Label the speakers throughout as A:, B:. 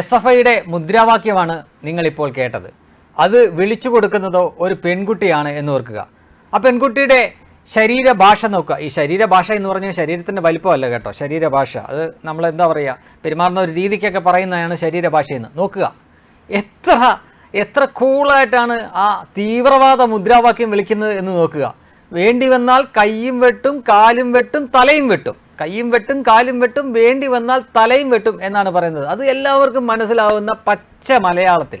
A: S F ഐയുടെ മുദ്രാവാക്യമാണ് നിങ്ങളിപ്പോൾ കേട്ടത്. അത് വിളിച്ചു കൊടുക്കുന്നതോ ഒരു പെൺകുട്ടിയാണ് എന്ന് ഓർക്കുക. ആ പെൺകുട്ടിയുടെ ശരീരഭാഷ നോക്കുക. ഈ ശരീരഭാഷ എന്ന് പറഞ്ഞാൽ ശരീരത്തിന്റെ വലിപ്പമല്ല കേട്ടോ. ശരീരഭാഷ. അത് നമ്മൾ എന്താ പറയുക? പെരുമാറുന്ന ഒരു രീതിക്കൊക്കെ പറയുന്നതാണ് ശരീരഭാഷയെന്ന് നോക്കുക. എത്ര എത്ര കൂളായിട്ടാണ് ആ തീവ്രവാദ മുദ്രാവാക്യം വിളിക്കുന്നത് എന്ന് നോക്കുക. വേണ്ടി വന്നാൽ കൈയും വെട്ടും കാലും വെട്ടും തലയും വെട്ടും. കൈയും വെട്ടും കാലും വെട്ടും വേണ്ടി വന്നാൽ തലയും വെട്ടും എന്നാണ് പറയുന്നത്. അത് എല്ലാവർക്കും മനസ്സിലാവുന്ന പച്ച മലയാളത്തിൽ.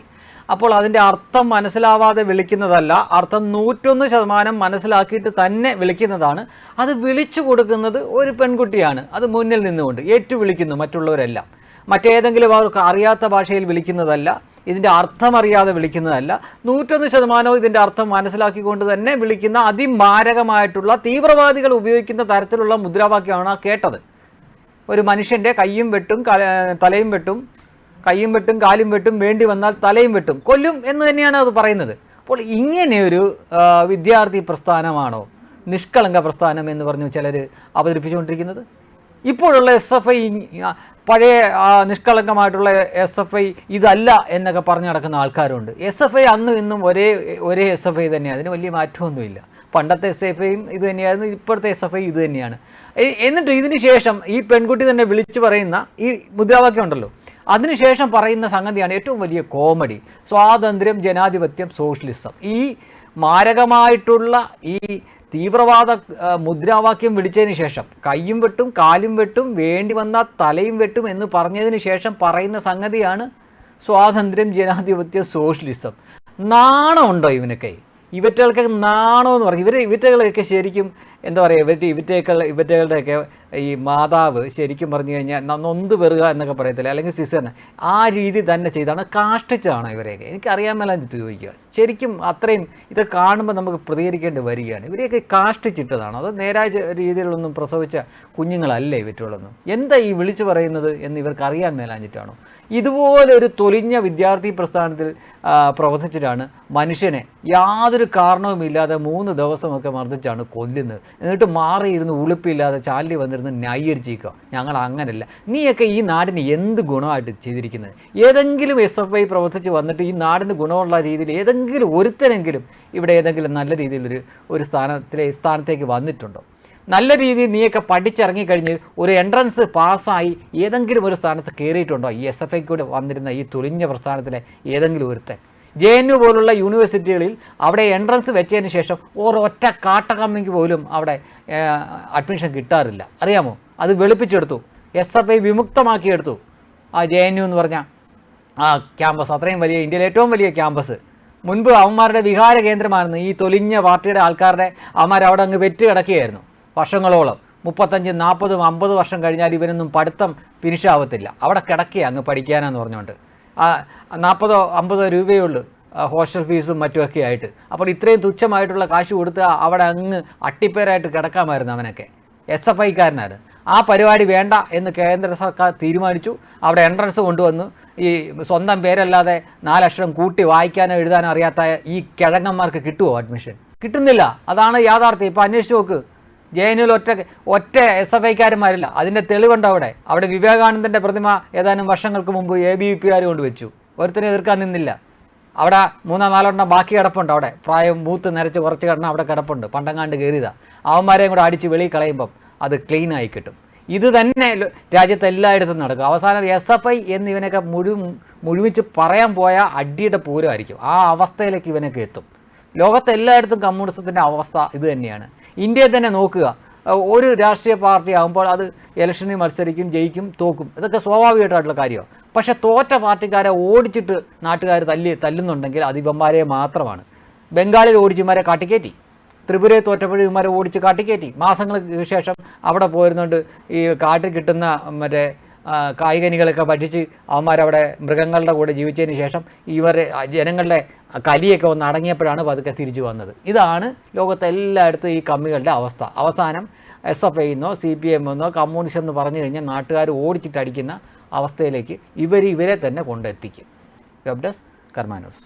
A: അപ്പോൾ അതിന്റെ അർത്ഥം മനസ്സിലാവാതെ വിളിക്കുന്നതല്ല അർത്ഥം നൂറ്റൊന്ന് ശതമാനം മനസ്സിലാക്കിയിട്ട് തന്നെ വിളിക്കുന്നതാണ്. അത് വിളിച്ചു കൊടുക്കുന്നത് ഒരു പെൺകുട്ടിയാണ്. അത് മുന്നിൽ നിന്നുകൊണ്ട് ഏറ്റു വിളിക്കുന്നു മറ്റുള്ളവരെല്ലാം. മറ്റേതെങ്കിലും അവർക്ക് അറിയാത്ത ഭാഷയിൽ വിളിക്കുന്നതല്ല. ഇതിന്റെ അർത്ഥമറിയാതെ വിളിക്കുന്നതല്ല. നൂറ്റൊന്ന് ശതമാനവും ഇതിന്റെ അർത്ഥം മനസ്സിലാക്കിക്കൊണ്ട് തന്നെ വിളിക്കുന്ന അതിമാരകമായിട്ടുള്ള തീവ്രവാദികൾ ഉപയോഗിക്കുന്ന തരത്തിലുള്ള മുദ്രാവാക്യമാണ് കേട്ടത്. ഒരു മനുഷ്യന്റെ കയ്യും വെട്ടും തലയും വെട്ടും കയ്യും വെട്ടും കാലും വെട്ടും വേണ്ടി വന്നാൽ തലയും വെട്ടും കൊല്ലും എന്ന് തന്നെയാണ് അത് പറയുന്നത്. അപ്പോൾ ഇങ്ങനെയൊരു വിദ്യാർത്ഥി പ്രസ്ഥാനമാണോ? നിഷ്കളങ്ക പ്രസ്ഥാനം എന്ന് പറഞ്ഞു ചിലർ അവതരിപ്പിച്ചുകൊണ്ടിരിക്കുന്നത്. ഇപ്പോഴുള്ള എസ് എഫ് ഐ പഴയ നിഷ്കളങ്കമായിട്ടുള്ള എസ് എഫ് ഐ ഇതല്ല എന്നൊക്കെ പറഞ്ഞു നടക്കുന്ന ആൾക്കാരുണ്ട്. എസ് എഫ് ഐ അന്നും ഇന്നും ഒരേ ഒരേ എസ് എഫ് ഐ തന്നെയാണ്. അതിന് വലിയ മാറ്റമൊന്നുമില്ല. പണ്ടത്തെ എസ് എഫ് ഐയും ഇത് തന്നെയായിരുന്നു. ഇപ്പോഴത്തെ എസ് എഫ് ഐ ഇത് തന്നെയാണ്. എന്നിട്ട് ഇതിന് ശേഷം ഈ പെൺകുട്ടി തന്നെ വിളിച്ചു പറയുന്ന ഈ മുദ്രാവാക്യം ഉണ്ടല്ലോ. അതിനുശേഷം പറയുന്ന സംഗതിയാണ് ഏറ്റവും വലിയ കോമഡി. സ്വാതന്ത്ര്യം ജനാധിപത്യം സോഷ്യലിസം. ഈ മാരകമായിട്ടുള്ള ഈ തീവ്രവാദ മുദ്രാവാക്യം വിളിച്ചതിന് ശേഷം കയ്യും വെട്ടും കാലും വെട്ടും വേണ്ടി വന്നാൽ തലയും വെട്ടും എന്ന് പറഞ്ഞതിന് ശേഷം പറയുന്ന സംഗതിയാണ് സ്വാതന്ത്ര്യം ജനാധിപത്യം സോഷ്യലിസം. നാണമുണ്ടോ ഇവനൊക്കെ? ഇവറ്റകൾക്ക് നാണോ എന്ന് പറയും. ഇവർ ഇവറ്റകളൊക്കെ ശരിക്കും എന്താ പറയുക ഇവർ ഇവറ്റേക്കൾ ഇവറ്റകളുടെയൊക്കെ ഈ മാതാവ് ശരിക്കും പറഞ്ഞു കഴിഞ്ഞാൽ നൊന്ത് പെറുക എന്നൊക്കെ പറയത്തില്ല? അല്ലെങ്കിൽ സിസറിന് ആ രീതി തന്നെ ചെയ്താണ് കാഷ്ടിച്ചതാണ് ഇവരെയൊക്കെ. എനിക്കറിയാൻ മേലാൻ ചോദിക്കുക. ശരിക്കും അത്രയും ഇത് കാണുമ്പോൾ നമുക്ക് പ്രതികരിക്കേണ്ടി വരികയാണ്. ഇവരെയൊക്കെ കാഷ്ടിച്ചിട്ടതാണ്. അത് നേരായ രീതിയിലൊന്നും പ്രസവിച്ച കുഞ്ഞുങ്ങളല്ലേ ഇവറ്റുള്ളൊന്നും എന്താ ഈ വിളിച്ചു പറയുന്നത് എന്ന് ഇവർക്ക് അറിയാൻ മേലാഞ്ഞിട്ടാണോ? ഇതുപോലെ ഒരു തൊലിഞ്ഞ വിദ്യാർത്ഥി പ്രസ്ഥാനത്തിൽ പ്രവർത്തിച്ചിട്ടാണ് മനുഷ്യനെ യാതൊരു കാരണവുമില്ലാതെ മൂന്ന് ദിവസമൊക്കെ മർദ്ദിച്ചാണ് കൊല്ലുന്നത്. എന്നിട്ട് മാറിയിരുന്ന് ഉളുപ്പില്ലാതെ ചാലി വന്നിരുന്ന് ന്യായീകരിച്ചിരിക്കുക. ഞങ്ങൾ അങ്ങനല്ല. നീയൊക്കെ ഈ നാടിന് എന്ത് ഗുണമായിട്ട് ചെയ്തിരിക്കുന്നത്? ഏതെങ്കിലും എസ് എഫ് ഐ പ്രവർത്തിച്ച് വന്നിട്ട് ഈ നാടിന് ഗുണമുള്ള രീതിയിൽ ഏതെങ്കിലും ഒരുത്തരെങ്കിലും ഇവിടെ ഏതെങ്കിലും നല്ല രീതിയിലൊരു ഒരു സ്ഥാനത്തിലെ സ്ഥാനത്തേക്ക് വന്നിട്ടുണ്ടോ? നല്ല രീതിയിൽ നീയൊക്കെ പഠിച്ചിറങ്ങിക്കഴിഞ്ഞ് ഒരു എൻട്രൻസ് പാസ്സായി ഏതെങ്കിലും ഒരു സ്ഥാനത്ത് കയറിയിട്ടുണ്ടോ? ഈ എസ് എഫ് ഐ കൂടെ വന്നിരുന്ന ഈ തുലിഞ്ഞ പ്രസ്ഥാനത്തിലെ ഏതെങ്കിലും ഒരുത്തൻ? ജെ എൻ യു പോലുള്ള യൂണിവേഴ്സിറ്റികളിൽ അവിടെ എൻട്രൻസ് വെച്ചതിന് ശേഷം ഒരൊറ്റ കാട്ടകമ്മിക്ക് പോലും അവിടെ അഡ്മിഷൻ കിട്ടാറില്ല. അറിയാമോ? അത് വെളുപ്പിച്ചെടുത്തു. എസ് എഫ് ഐ വിമുക്തമാക്കിയെടുത്തു. ആ ജെ എൻ യു എന്ന് പറഞ്ഞ ആ ക്യാമ്പസ് അത്രയും വലിയ ഇന്ത്യയിലെ ഏറ്റവും വലിയ ക്യാമ്പസ്. മുൻപ് അവന്മാരുടെ വിഹാര കേന്ദ്രമായിരുന്നു ഈ തൊലിഞ്ഞ പാർട്ടിയുടെ ആൾക്കാരുടെ അവന്മാർ അവിടെ അങ്ങ് വെറ്റ് കിടക്കുകയായിരുന്നു. വർഷങ്ങളോളം. മുപ്പത്തഞ്ച് നാൽപ്പതും അമ്പത് വർഷം കഴിഞ്ഞാൽ ഇവനൊന്നും പഠിത്തം ഫിനിഷാവത്തില്ല അവിടെ കിടക്കുക അങ്ങ് പഠിക്കാനാന്ന് പറഞ്ഞുകൊണ്ട്. നാൽപ്പതോ അമ്പതോ രൂപയേ ഉള്ളൂ ഹോസ്റ്റൽ ഫീസും മറ്റുമൊക്കെ ആയിട്ട്. അപ്പോൾ ഇത്രയും തുച്ഛമായിട്ടുള്ള കാശ് കൊടുത്ത് അവിടെ അങ്ങ് അട്ടിപ്പേരായിട്ട് കിടക്കാമായിരുന്നു അവനൊക്കെ. എസ് എഫ് ഐക്കാരനാണ്. ആ പരിപാടി വേണ്ട എന്ന് കേന്ദ്ര സർക്കാർ തീരുമാനിച്ചു. അവിടെ എൻട്രൻസ് കൊണ്ടുവന്നു. ഈ സ്വന്തം പേരല്ലാതെ നാലക്ഷരം കൂട്ടി വായിക്കാനോ എഴുതാനോ അറിയാത്ത ഈ കിഴങ്ങന്മാർക്ക് കിട്ടുമോ അഡ്മിഷൻ കിട്ടുന്നില്ല. അതാണ് യാഥാർത്ഥ്യം. ഇപ്പോൾ അന്വേഷിച്ച് നോക്ക്. ജെ എൻ യുവിൽ ഒറ്റ ഒറ്റ എസ് എഫ് ഐക്കാരന്മാരില്ല. അതിന്റെ തെളിവുണ്ട് അവിടെ. അവിടെ വിവേകാനന്ദന്റെ പ്രതിമ ഏതാനും വർഷങ്ങൾക്ക് മുമ്പ് എ ബി വി പിക്കാർ കൊണ്ടുവച്ചു. ഒരുത്തിനെ എതിർക്കാൻ നിന്നില്ല. അവിടെ മൂന്നോ നാലോ എണ്ണം ബാക്കി കിടപ്പുണ്ട് അവിടെ. പ്രായം മൂത്ത് നിരച്ച് കുറച്ച് കിടന്ന അവിടെ കിടപ്പുണ്ട്. പണ്ടങ്ങാണ്ട് കയറിയതാണ് അവന്മാരെയും കൂടെ അടിച്ച് വെളിയിൽ കളയുമ്പം അത് ക്ലീൻ ആയി കിട്ടും. ഇത് തന്നെ രാജ്യത്ത് എല്ലായിടത്തും നടക്കും. അവസാനം എസ് എഫ് ഐ എന്നിവനൊക്കെ മുഴു മുഴുമിച്ച് പറയാൻ പോയ അടിയുടെ പൂരമായിരിക്കും. ആ അവസ്ഥയിലേക്ക് ഇവനൊക്കെ എത്തും. ലോകത്ത് എല്ലായിടത്തും കമ്മ്യൂണിസത്തിന്റെ അവസ്ഥ ഇത് തന്നെയാണ്. ഇന്ത്യയിൽ തന്നെ നോക്കുക. ഒരു രാഷ്ട്രീയ പാർട്ടി ആകുമ്പോൾ അത് ഇലക്ഷനിൽ മത്സരിക്കും ജയിക്കും തോക്കും. ഇതൊക്കെ സ്വാഭാവികമായിട്ടുള്ള കാര്യമാണ്. പക്ഷെ തോറ്റ പാർട്ടിക്കാരെ ഓടിച്ചിട്ട് നാട്ടുകാർ തല്ലി തല്ലുന്നുണ്ടെങ്കിൽ അത് മാത്രമാണ്. ബംഗാളിൽ ഓടിച്ചുമാരെ കാട്ടിക്കയറ്റി ത്രിപുരയെ തോറ്റപ്പോഴും ഇവന്മാരെ ഓടിച്ച് കാട്ടിക്കയറ്റി മാസങ്ങൾക്ക് ശേഷം അവിടെ പോയിരുന്നുകൊണ്ട് ഈ കാട്ടിൽ കിട്ടുന്ന മറ്റേ കായികനികളൊക്കെ പഠിച്ച് അവന്മാരവിടെ മൃഗങ്ങളുടെ കൂടെ ജീവിച്ചതിന് ശേഷം ഇവരെ ജനങ്ങളുടെ കലിയൊക്കെ ഒന്ന് അടങ്ങിയപ്പോഴാണ് പതുക്കെ തിരിച്ചു വന്നത്. ഇതാണ് ലോകത്തെ എല്ലായിടത്തും ഈ കമ്മികളുടെ അവസ്ഥ. അവസാനം എസ് എഫ് ഐന്നോ സി പി എം എന്നോ കമ്മ്യൂണിസ്റ്റ് എന്ന് പറഞ്ഞു കഴിഞ്ഞാൽ നാട്ടുകാർ ഓടിച്ചിട്ടടിക്കുന്ന അവസ്ഥയിലേക്ക് ഇവർ ഇവരെ തന്നെ കൊണ്ടെത്തിക്കും. Web desk കർമാനോസ്